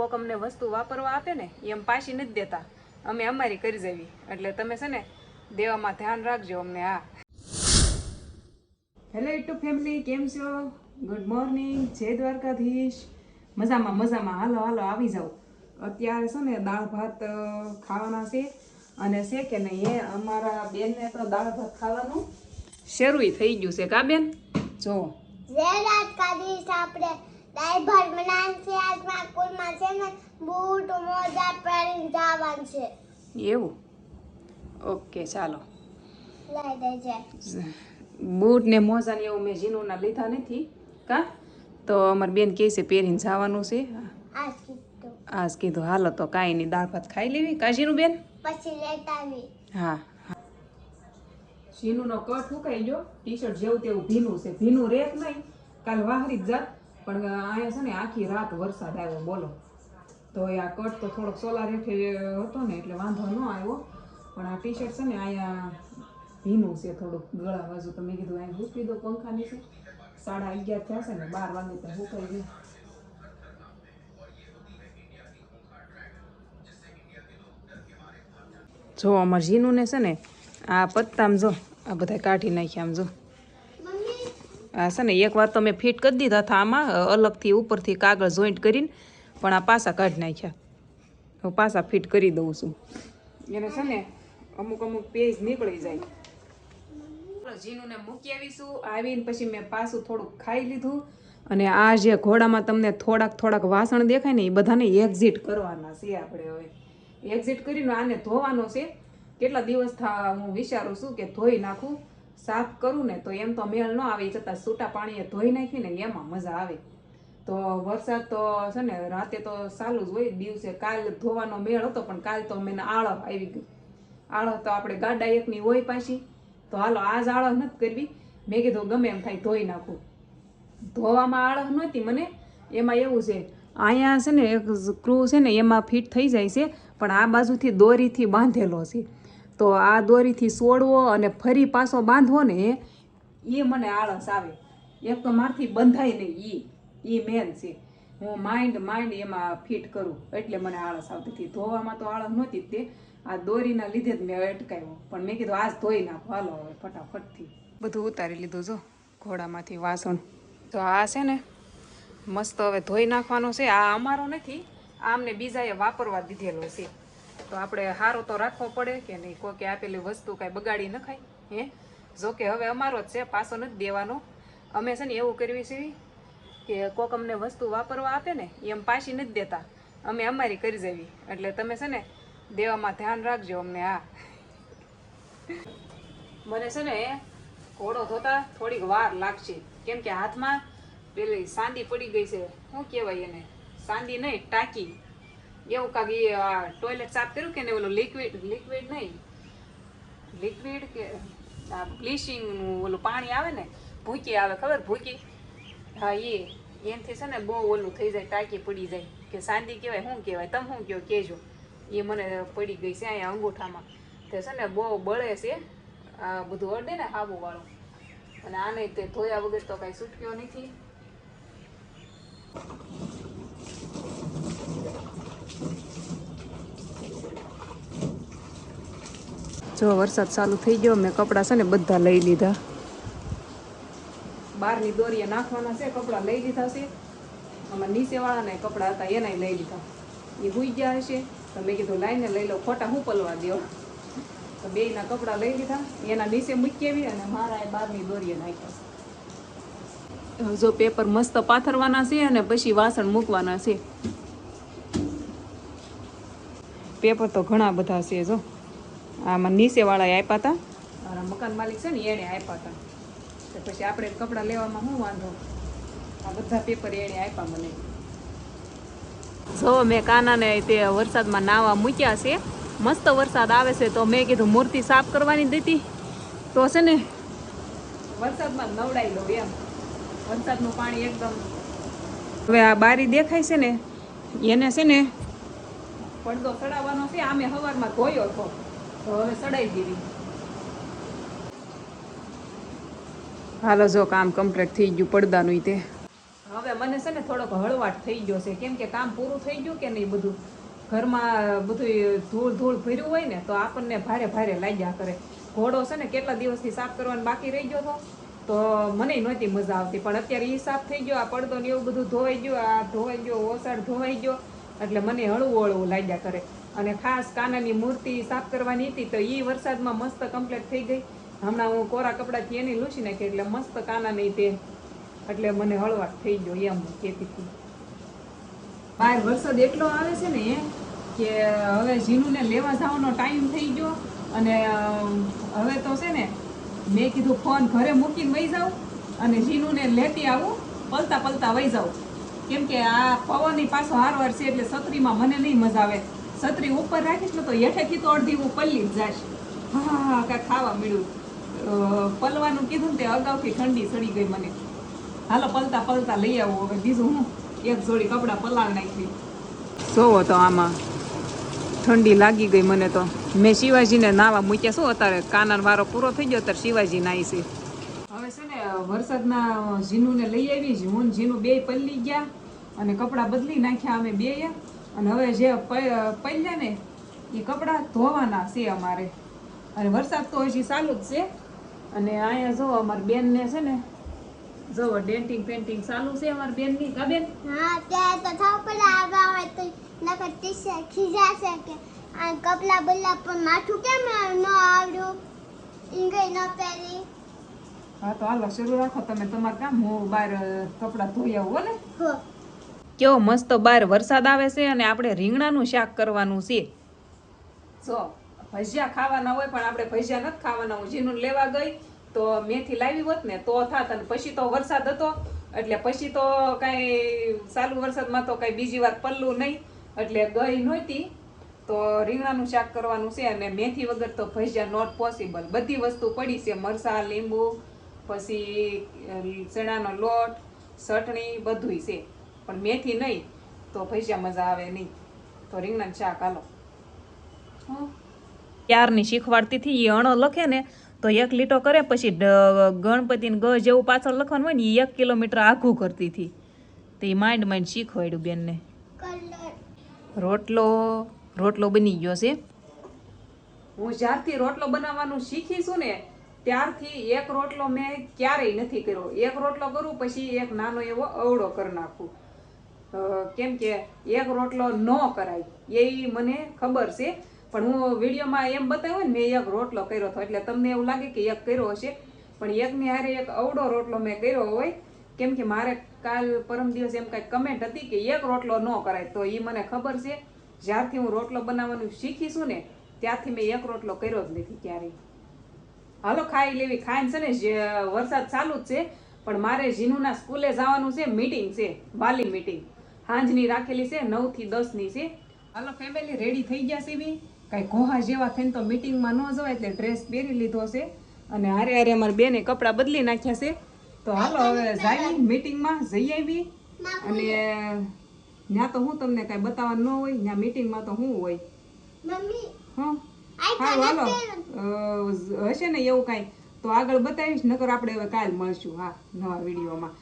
કોક અમને વસ્તુ વાપરવા આપે ને એ એમ પાછી નથી દેતા. અમે અમારી કરી જવી. એટલે તમે છે ને દેવામાં ધ્યાન રાખજો અમને હા. હેલો યુટ્યુબ ફેમિલી કેમ છો? ગુડ મોર્નિંગ જય દ્વારકાધીશ. મજામાં મજામાં. હાલો હાલો આવી જાઓ. અત્યારે છે ને દાળ ભાત ખાવાના છે. અને છે કે નહીં એ અમારા બેનને તો દાળ ભાત ખાવાનું શરૂ થઈ ગયું છે. કા બેન? જો. ઝેરાત કાઢીશ આપણે. દાળ ભાત બનાવવાનું છે આજમાં સ્કૂલમાં છે ને બૂટ મોજા પહેરીને જવાનું છે. એવું? ઓકે ચાલો. લઈ દેજે. બૂટ ને મોજા ને એવું મેં જીનુના લીધા નથી કા? તો અમારી બેન કહે છે પહેરીને જવાનું છે. આજ કીધું. હાલો તો કાંઈ નહીં દાળ ભાત ખાઈ લેવી. કાશીનું બેન? પછી લેતા આવી હા. શીનુનો કટ ફૂંકાઈ ગયો. ટી શર્ટ જેવું તેવું ભીનું છે. ભીનું રેત નહીં. કાલ વાહરી જ જાત. પણ અહીંયા છે ને આખી રાત વરસાદ આવ્યો, બોલો. તો એ આ કટ તો થોડોક સોલાર હેઠે હતો ને, એટલે વાંધો ન આવ્યો. પણ આ ટી શર્ટ છે ને, અહીંયા ભીનું છે થોડુંક ગળા બાજુ. તો મેં કીધું અહીંયા હૂકવી દો પંખા નીચે? સાડા અગિયાર થયા છે ને, બાર વાગે તો હુકાઈ ગયું જો, અમાર જીનુને છે ને, આ પત્તામાં જો, આ બધા કાઢી નાખ્યા આમ જો. આ છે ને, એક વાર તો મેં ફિટ કરી દીધા હતા આમાં અલગથી ઉપરથી કાગળ જોઈન્ટ કરીને, પણ આ પાસા કાઢી નાખ્યા. હું પાસા ફિટ કરી દઉં છું. એને છે ને, અમુક અમુક પેજ નીકળી જાય. જીનુંને મૂકી આવીશું આવીને પછી મેં પાછું થોડુંક ખાઈ લીધું. અને આ જે ઘોડામાં તમને થોડાક થોડાક વાસણ દેખાય ને, એ બધાને એક્ઝિટ કરવાના છે આપણે હવે. એક્ઝિટ કરીને આને ધોવાનો છે. કેટલા દિવસ હું વિચારું છું કે ધોઈ નાખું. સાફ કરું ને તો એમ તો મેળ ન આવે જતા સૂટા પાણીએ ધોઈ નાખી ને એમાં મજા આવે. તો વરસાદ તો છે ને, રાતે તો ચાલુ જ હોય, દિવસે કાલ ધોવાનો મેળ હતો, પણ કાલ તો મેં આળહ આવી ગઈ. આળહ તો આપણે ગાડા એકની હોય પાછી. તો હાલો, આજ આળહ નથી કરવી. મેં કીધું ગમે એમ થાય ધોઈ નાખું. ધોવામાં આળહ નહોતી મને. એમાં એવું છે, અહીંયા છે ને એક ક્રૂ છે ને, એમાં ફિટ થઈ જાય છે, પણ આ બાજુથી દોરીથી બાંધેલો છે. તો આ દોરીથી સોડવો અને ફરી પાછો બાંધવો ને, એ મને આળસ આવે. એક તો મારથી બંધાય નહીં એ એ મેન છે. હું માઇન્ડ માઇન્ડ એમાં ફિટ કરું, એટલે મને આળસ આવતી હતી. ધોવામાં તો આળસ નહોતી તે. આ દોરીના લીધે જ મેં અટકાવ્યો. પણ મેં કીધું, આજ ધોઈ નાખો, હાલો હવે, ફટાફટથી. બધું ઉતારી લીધું જો, ઘોડામાંથી વાસણ. તો આ છે ને, મસ્ત હવે ધોઈ નાખવાનો છે. આ અમારો નથી આ અમને બીજાએ વાપરવા દીધેલો છે. તો આપણે સારો તો રાખવો પડે કે નહીં? કોકે આપેલી વસ્તુ કાંઈ બગાડી ન ખાય હે? જો કે હવે અમારો જ છે, પાછો નથી દેવાનો. અમે છે ને એવું કરવી છે કે કોક અમને વસ્તુ વાપરવા આપે ને એમ પાછી નથી દેતા. અમે અમારી કરી જવી. એટલે તમે છે ને દેવામાં ધ્યાન રાખજો અમને, હા. મને છે ને ઘોડો ધોતા થોડીક વાર લાગશે. કેમ કે હાથમાં પેલી સાંદી પડી ગઈ છે. શું કહેવાય એને? સાંદી નહીં, ટાંકી. એવું કાંક એ ટોયલેટ સાફ કર્યું કે ને ઓલું લિક્વિડ લિક્વિડ નહીં? લિક્વિડ કે, આ બ્લીચિંગનું ઓલું પાણી આવે ને, ભૂકી આવે, ખબર? ભૂકી. હા એ એનાથી છે ને બહુ ઓલું થઈ જાય, ટાંકી પડી જાય. કે સાંદી કહેવાય શું કહેવાય? તમે શું કહો? કહેજો. એ મને પડી ગઈ છે અહીંયા અંગૂઠામાં. તે છે ને બહુ બળે છે, આ બધું અડે ને હાબુવાળું. અને આને તે ધોયા વગર તો કાંઈ છૂટક્યો નથી. જો વરસાદ ચાલુ થઈ ગયો, મેં કપડાં છે ને બધા લઈ લીધા. બહારની દોરીએ નાખવાના છે, કપડાં લઈ લીધા છે. આમાં નીચેવાળાને કપડાં હતા એના લઈ લીધા. એ હુઈ ગયા હશે. તો મેં કીધું, લાઈને લઈ લો, ખોટા હું પલવા દો તો બેયના કપડાં લઈ લીધા. એના નીચે મૂકી આવી અને મારા એ બહારની દોરીએ નાખ્યા જો પેપર મસ્ત પાથરવાના છે અને પછી વાસણ મૂકવાના છે. પેપર તો ઘણા બધા છે જો. આમાં નીચેવાળાએ આપ્યા હતા અને મકાન માલિક છે ને એણે આપ્યા હતા તો પછી આપણે કપડાં લેવામાં શું વાંધો? આ બધા પેપર એણે આપ્યા મને. જો મેં કાનાને તે વરસાદમાં નાવા મૂક્યા છે. મસ્ત વરસાદ આવે છે તો મેં કીધું મૂર્તિ સાફ કરવાની દીધી. તો છે ને વરસાદમાં નવડાઈ લઉં એમ. વરસાદનું પાણી એકદમ હવે આ બારી દેખાય છે ને એને છે ને પડદો ચડાવવાનો છે આમે સવારમાં ધોયો હતો. તો હવે સડાઈ દીધી. હાલો જો કામ કમ્પ્લીટ થઈ ગયું પડદાનું તે. હવે મને છે ને થોડોક હળવાટ થઈ ગયો છે. કેમ કે કામ પૂરું થઈ ગયું કે નહીં બધું? ઘરમાં બધું ધૂળ ધૂળ ભર્યું હોય ને તો આપણને ભારે ભારે લાગ્યા કરે. ઘોડો છે ને કેટલા દિવસથી સાફ કરવાનો બાકી રહી ગયો હતો? તો મને નહોતી મજા આવતી. પણ અત્યારે એ સાફ થઈ ગયો આ પડદો ને એવું બધું ધોવાઈ ગયું આ ધોવાઈ ગયો ઓસાડ ધોવાઈ ગયો. એટલે મને હળવું હળવું લાગ્યા કરે અને ખાસ કાનાની મૂર્તિ સાફ કરવાની હતી તો એ વરસાદમાં મસ્ત કમ્પ્લીટ થઈ ગઈ. હમણાં હું કોરા કપડાથી એની લૂછી નાખી એટલે મસ્ત કાનાની તે એટલે મને હળવાટ થઈ ગયો એમ કહેતી હતી. બહાર વરસાદ એટલો આવે છે ને કે હવે ઝીનુને લેવા જવાનો ટાઈમ થઈ ગયો અને હવે તો છે ને મેં કીધું ફોન ઘરે મૂકીને વહી જાઉં અને ઝીનુને લેતી આવું, પલતા પલતા વહી જાઉં. કેમ કે આ પવનની પાછો હારવાર છે એટલે છત્રીમાં મને નહીં મજા આવે. છત્રી ઉપર રાખીશ ને તો હેઠેથી તો અડધી હું પલ્લી જ જાશ હા કાંઈ ખાવા મળ્યું. પલવાનું કીધું ને તે અગાઉથી ઠંડી ચડી ગઈ મને. હાલો પલતા પલતા લઈ આવો. હવે બીજું હું? એક જોડી કપડાં પલાળ નાખી. જોવો તો આમાં. ઠંડી લાગી ગઈ મને તો. મેં શિવાજીને નાવા મૂક્યા શું અત્યારે? કાનાનો વારો પૂરો થઈ ગયો ત્યારે શિવાજી નાઈ છે. હવે છે ને વરસાદના ઝીનુને લઈ આવી છે હું ને ઝીનું બે પલ્લી ગયા. અને કપડાં બદલી નાખ્યા અમે બે અને હવે જે પલ્યા ને એ કપડાં ધોવાના છે અમારે. અને વરસાદ તો હજી ચાલુ જ છે. અને અહીંયા જો અમારી બેનને છે ને જો ડેન્ટિંગ પેન્ટિંગ ચાલુ છે અમારી બેનની કા બેન? હા ત્યાં તો થાવ પડે આગા હોય તો નકર ખીજા છે કે આ કપલા બલ્લા પણ માથું કેમ ન આવડ્યું? ઈંગઈ ન પહેરી. હા તો હાલો શરૂ રાખો. તમે તમારે કામ હું બહાર કપડાં ધોઈ આવું ને? હો. કેવો મસ્ત બહાર વરસાદ આવે છે અને આપણે રીંગણાનું શાક કરવાનું છે. જો, ભજીયા ખાવાના હોય પણ આપણે ભજીયા નથી ખાવાના. હું જીનું લેવા ગઈ તો મેથી લાવી હોત ને તો થાત અને પછી તો વરસાદ હતો. એટલે પછી તો કાંઈ ચાલુ વરસાદમાં તો કાંઈ બીજી વાર પલ્લું નહીં. એટલે ગઈ નહોતી. તો રીંગણાનું શાક કરવાનું છે અને મેથી વગર તો ભજીયા નોટ પોસિબલ બધી વસ્તુ પડી છે. મરસા લીંબુ, પછી ચણાનો લોટ, ચટણી બધુંય છે. પણ મેથી નહીં તો ભજીયા મજા આવે નહીં. તો રીંગણાનું શાક હાલો. ત્યારની શીખવાડતી હતી એ અણો લખે ને તો એક લીટો કરે પછી ગણપતિ ગણપતિને ગ જેવું પાછળ લખવાનું હોય ને એ એક કિલોમીટર આઘું કરતી હતી. તો એ માઇન્ડ માઇન્ડ શીખવાડ્યું બેનને. રોટલો રોટલો બની ગયો છે. હું જ્યારથી રોટલો બનાવવાનું શીખીશું ને ત્યારથી એક રોટલો મેં ક્યારેય નથી કર્યો. એક રોટલો કરું પછી એક નાનો એવો અવળો કરી નાખું. કેમ કે એક રોટલો ન કરાય. એ મને ખબર છે. પણ હું વિડીયોમાં એમ બતાવ્યું ને, મેં એક રોટલો કર્યો હતો. એટલે તમને એવું લાગે કે એક કર્યો હશે. પણ એકની હારે એક અવડો રોટલો મેં કર્યો હોય. કેમ કે મારે કાલ પરમ દિવસ એમ કાંઈક કમેન્ટ હતી કે એક રોટલો ન કરાય. તો એ મને ખબર છે. જ્યારથી હું રોટલો બનાવવાનું શીખીશું ને, ત્યારથી મેં એક રોટલો કર્યો જ નથી ક્યારેય. હાલો, ખાઈ લેવી. ખાઈને છે ને વરસાદ ચાલુ જ છે. પણ મારે જીનુના સ્કૂલે જવાનું છે. મીટિંગ છે. વાલી મીટિંગ. સાંજની રાખેલી છે નવથી દસ છે. હાલો ફેમિલી રેડી થઈ ગયા છે બી? કાંઈ ઘોહા જેવા થઈને તો મિટિંગમાં ન જવાય એટલે ડ્રેસ પહેરી લીધો છે. અને હારે હારે અમારે બેને કપડાં બદલી નાખ્યા છે. તો હાલો હવે જાય મીટિંગમાં જઈ આવી અને ત્યાં તો હું તમને કાંઈ બતાવવાનું ન હોય ત્યાં મિટિંગમાં તો હું હોય. હા? હાલો હશે ને એવું કાંઈ? તો આગળ બતાવીશ નકર આપણે હવે કાલ મળશું. હા નવા વિડીયોમાં.